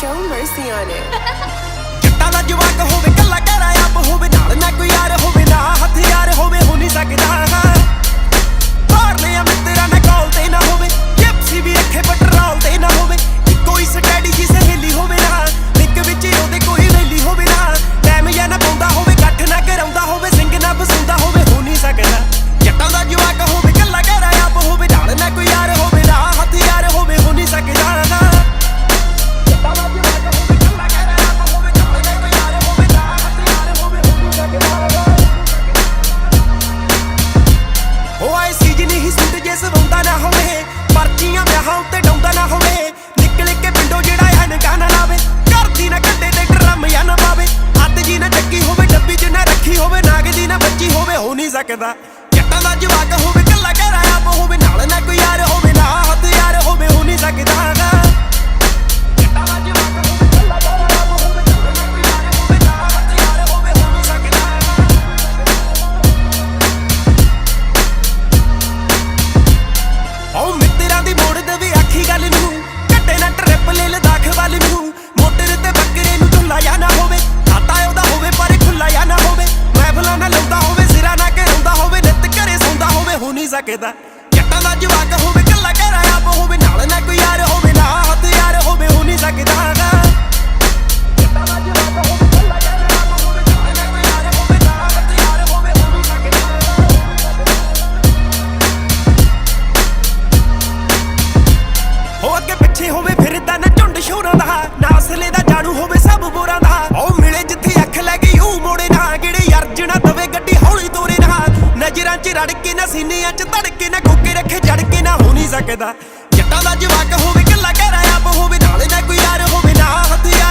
show mercy on it. ਪਰਚੀਆਂ ਵਿਆਹਾਂ ਉੱਤੇ ਡਾਉਂਦਾ ਨਾ ਹੋਵੇ। ਨਿਕਲ ਕੇ ਪਿੰਡੋਂ ਜਿਹੜਾ ਆ ਨਾ ਲਾਵੇ। ਘਰ ਦੀ ਨਾ ਕੱਢੇ ਤੇ ਡਰਮ ਜਾਂ ਨਾ ਪਾਵੇ। ਹੱਥ ਜੀ ਨਾ ਚੱਕੀ ਹੋਵੇ, ਡੱਬੀ ਚ ਨਾ ਰੱਖੀ ਹੋਵੇ, ਨਾਗ ਦੀ ਨਾ ਬੱਚੀ ਹੋਵੇ, ਹੋ ਨਹੀਂ ਸਕਦਾ। ਜੱਟਾਂ ਦਾ ਜਵਾਕ ਹੋਵੇ, ਕੱਲਾ ਘਰ ਆਪ ਹੋਵੇ, ਨਾਲ ਨਾ ਕੋਈ ਯਾਰ ਹੋਵੇ, ਨਾ ਸਕਦਾ ਜੱਟਾਂ ਦਾ ਜਵਾਕ ਹੋਵੇ ਕੱਲਾ ਘਰ ਆਪ ਹੋਵੇ, ਨਾਲ ਨਾ ਕੋਈ ਯਾਰ ਹੋਵੇ, ਨਾ ਹਥਿਆਰ ਹੋਵੇ, ਹੋ ਨਹੀਂ ਸਕਦਾ ਜੱਟਾਂ ਦਾ ਜਵਾਕ ਹੋਵੇ ਹੋ ਅੱਗੇ ਪਿੱਛੇ ਹੋਵੇ ਫਿਰਦਾ ਨਾ ਝੁੰਡ ਸ਼ੋਰਾਂ ਦਾ, ਨਾ ਅਸਲੇ ਦਾ ਜਾਣੂ ਹੋਵੇ ਕਿਰਾਂ ਚ ਰੜ ਕੇ ਨਾ ਸੀਨਿਆਂ ਚ ਧੜਕੇ ਨਾ ਕੋਕੇ ਰੱਖੇ ਜੜ ਕੇ ਨਾ ਹੋ ਨਹੀਂ ਸਕਦਾ। ਜੱਟਾਂ ਦਾ ਜਵਾਕ ਹੋਵੇ ਕੱਲਾ ਘਰ ਆਪ ਹੋਵੇ, ਨਾਲੇ ਨਾ ਕੋਈ ਯਾਰ ਹੋਵੇ, ਨਾ ਹਥਿਆਰ